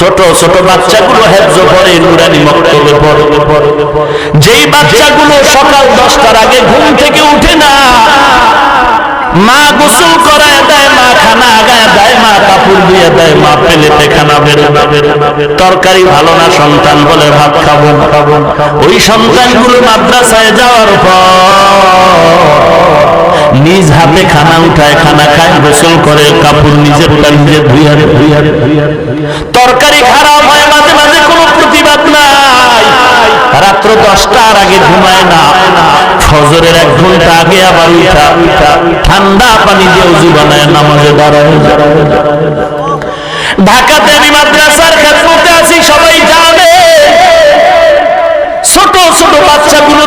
ছোট ছোট বাচ্চাগুলো হেফজ পরে, নুরানি মক্তবে পড়ে যেই বাচ্চাগুলো সকাল দশটার আগে ঘুম থেকে উঠে না, মা গোসল করায় দেয় খানা আগায় দেয় মা, কাপড় দিয়ে দেয় মা খানা তরকারি ভালো না, সন্তান বলে ভাত খাব ওই সন্তানগুলো মাদ্রাসায় যাওয়ার নিজ হাতে খানা উঠায়, খানা খায়, গোসল করে, কাপড় নিজের নিজে তরকারি খারাপ হয় মাঝে মাঝে কোনো প্রতিবাদ নাই রাত্র দশটার আগে ঘুমায় না। ফজরের এক ঘণ্টা আগে আবার উঠা। ঠান্ডা পানি দিয়ে উজু বানায়, নামাজে দাঁড়ায়। ঢাকাতে আমি মাদ্রাসার ক্ষেত্রে আছি, সবাই জানে। ছোট ছোট বাচ্চাগুলো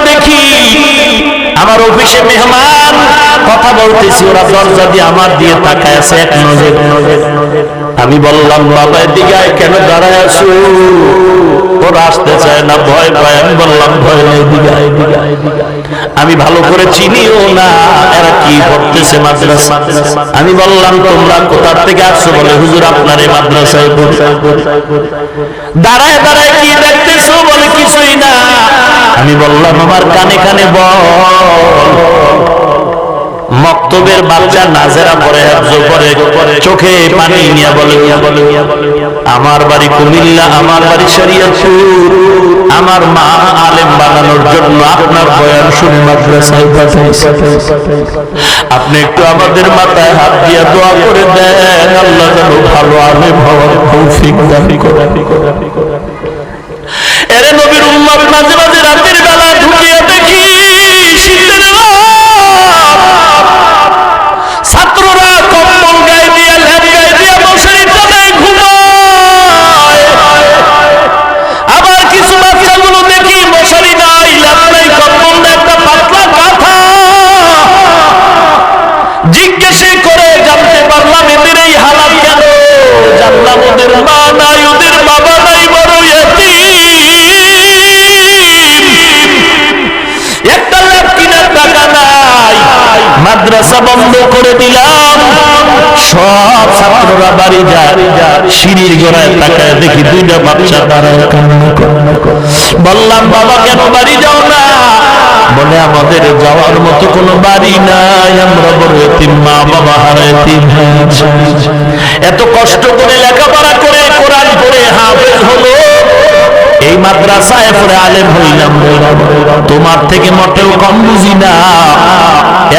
আমার অফিসে মেহমান, কথা বলতেছি, ওরা দরজা দিয়ে আমার দিয়ে তাকায় আছে, এক নজর আমি বললাম, বাবা, এদিকে কেন দাঁড়ায় আছো? ওরা আসতে চায় না, ভয় পায়। আমি বললাম, ভয় নেই। আমি ভালো করে চিনিও না, এরা কি পড়তেছে মাদ্রাসা? আমি বললাম, তোমরা কোথার থেকে আসছো? বলে, হুজুর, আপনার এই মাদ্রাসায় দাঁড়ায় দাঁড়ায়, কি দেখতেছো? বলে, কিছুই না আমি বললাম, আমার কানে কানে বল। মক্তবের বাচ্চা নাজেরা পরে পরে চোখে পানি নিয়ে বলে, আমার বাড়ি কুমিল্লা, আমার বাড়ি শরিয়তপুর। আমার মা আলেম বানানোর জন্য আপনার বয়ান শুনে আপনি একটু আমাদের মাথায় হাত দিয়ে দোয়া করে দেন, আল্লাহ ভালো আলেম হওয়ার তৌফিক দান করে নবীর উম্মত মাঝে মাঝে রাতের বেলা মাদ্রাসা বন্ধ করে দিলাম। সব ছাত্ররা বাড়ি যায়, সিঁড়ির গোড়ায় তাকায় দেখি দুইটা বাচ্চা দাঁড়ায় বললাম, বাবা, কেন বাড়ি যাও না? বলে, আমাদের যাওয়ার মতো কোনো বাড়ি নাই। আমরা বড় এতিম মা বাবা হারা এতিম এত কষ্ট করে লেখাপড়া করে কোরআন মাদ্রাসায় পড়ে আলেম হইলাম তোমার থেকে মোটেও কম বুঝি না।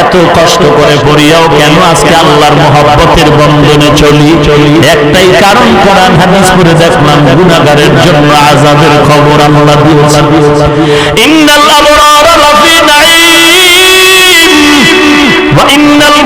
এত কষ্ট করে পড়িয়াও কেন আজকে আল্লাহর মহব্বতের বন্ধনে চলি? চলি একটাই কারণ কোরআন হাদিস করে দেখলাম, গুনাহগারের জন্য আযাবের খবর আল্লাহ দিয়েছে। ইন্নাল আবরার লাফি নাঈম ওয়া ইন্নাল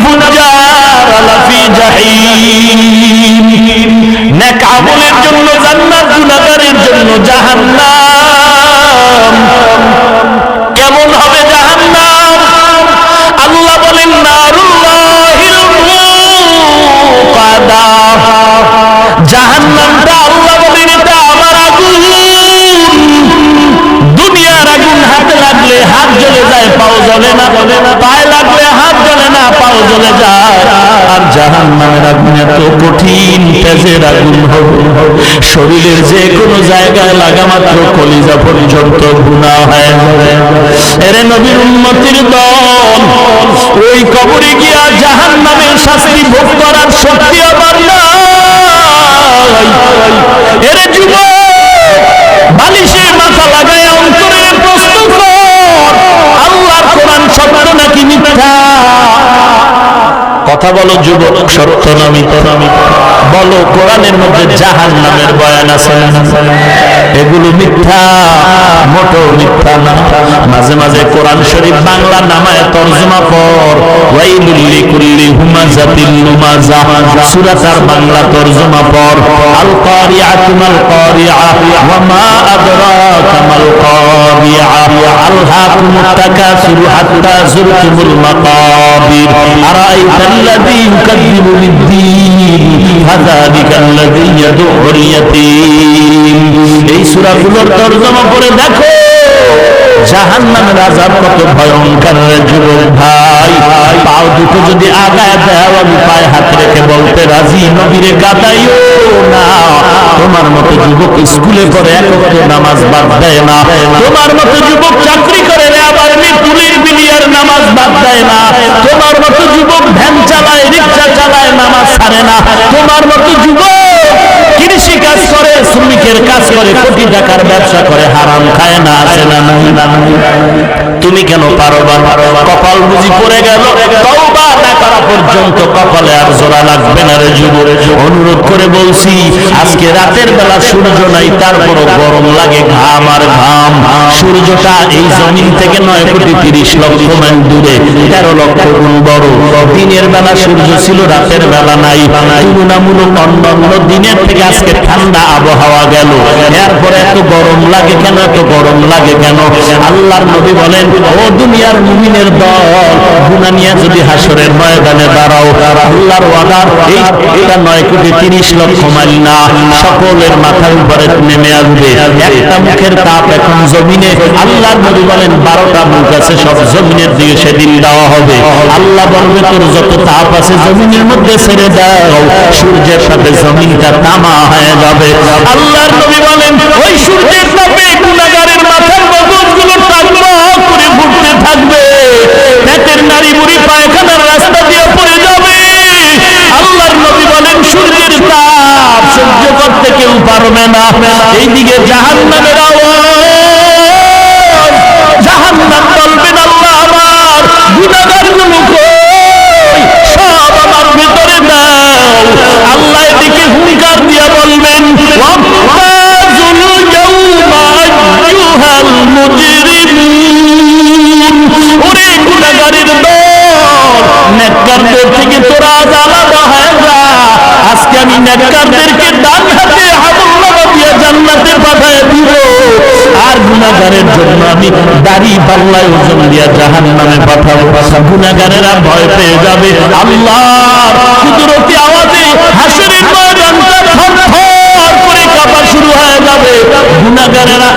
জাহান্নামের আগুন এত কঠিন, তেজের আগুন হবে। শরীরের যে কোনো জায়গায় লাগা মাত্র কলিজা পর্যন্ত গুণা হয় এরে নবীর উন্নতির দল, ওই কবরে গিয়া জাহান্নামের শাস্তি ভোগ করার শক্তি আমার নাই। এরে যুবক কথা বলো, যুবক, সত্য না বলো, কোরআনের মধ্যে জাহান নামের বয়ান আছে? এগুলো মিথ্যা মোটো মিথ্যা না। মাঝে মাঝে কোরআন শরীফ বাংলা নামায় তর্জমা পর, ওয়াইলুল লিকুল্লি হুমাজাতিল লুমাজা। সূরা তার বাংলা তর্জমা পর আল কারিআতু কারিআ ওয়া মা আদরাকা কারিআ আলহাকুমুত তাকাসুর হাত্তা যুরতুমুল মাকাবির। আরাআইতাল্লাযী ইউকাযযিবু বিদ্দীন ফাযালিকাল্লাযী ইয়াদউল ইয়াতীম এই সূরাগুলোর তরজমা করে দেখো, জাহান্নামের আযাব কত ভয়ঙ্কর যুবক ভাই। পাও দুটো যদি আগায় দাও, আমি পায়ে হাত রেখে বলতে রাজি, নবীরে গাদাইও না। তোমার মতো যুবক স্কুলে নামাজ বাদ দেয় না। তোমার মতো যুবক চাকরি করে আবার পুলিশ বিলিয়ার নামাজ বাদ দেয় না তোমার মতো যুবক ভ্যান চালায়, রিক্সা চালায় নামাজ ছাড়ে না তোমার মতো যুবক কৃষি কাজ করে, শ্রমিকের কাজ করে, কোটি টাকার ব্যবসা করে, হারাম খায় না, আসে না। তুমি কেন পারো বা কপাল বুঝি পড়ে গেল। পর্যন্ত কপালে আর জোড়া লাগবে না রে যুব অনুরোধ করে বলছি, আজকে রাতের বেলা সূর্য নাই, তারপরও গরম লাগে ঘাম আর ঘাম। সূর্যটা এই জমিন থেকে নয় কোটি তিরিশ লক্ষ মাইল দূরে, তেরো লক্ষ গুণ বড়। দিনের বেলা সূর্য ছিল, রাতের বেলা নাই। তুলনামূলক অন্যান্য দিনের থেকে আজকে ঠান্ডা আবহাওয়া গেল। এরপরে এত গরম লাগে কেন, এত গরম লাগে কেন? আল্লাহর নবী বলেন ও দুনিয়ার মুমিনের দল। নিয়ে যদি হাসরের ময়দানে দাঁড়াও, আল্লাহর ওয়াদার এই এটা নয় কোটি তিরিশ লক্ষ মাইল না, সকলের মাথার উপরে নেমে আসবে। একটা মুখের তাপ এখন জমিনে আল্লাহর নবী বলেন, বারোটা মুখ আছে, সব জমিনের দিকে সেদিন দেওয়া হবে। আল্লাহ বলবে, তোর যত তাপ আছে জমিনের মধ্যে ছেড়ে দাও, সূর্যের সাথে জমিনটা তামা হয়ে যাবে। আল্লাহর নবী বলেন, ওই সূর্যের তাপে মাথার মগজগুলো টাকমা করে ঘুরতে থাকবে পেটের নারী বুড়ি পায়খানার রাস্তা দিয়ে পড়ে যাবে আল্লাহর নবী বলেন সূর্যের তাপ সহ্য করতে পারবে না। এইদিকে জাহান্নামের আওয়াজ। জাহান্নাম বলবেন, আল্লাহ আমারগুলো কই? সব আমার ভিতরে দাও। আল্লাহ এদিকে হুঙ্কার দিয়া বলবেন থেকে তোরা আজ আলাদা হয়ে যা। আজকে আমি নেককারদেরকে ডান হাতে হাবুল্লাহ দিয়ে জান্নাতে পাঠায় দিব আর গুনাহগারের জন্য আমি দাড়ি পাল্লায় ওজন দিয়া জাহান নামে পাঠাবো গুনাহগারেরা ভয় পেয়ে যাবে। আল্লাহ কুদরতি আওয়াজে হাসরের ময়দানটা থরথর করে কাঁপা শুরু হয়ে যাবে। গুনাহগারেরা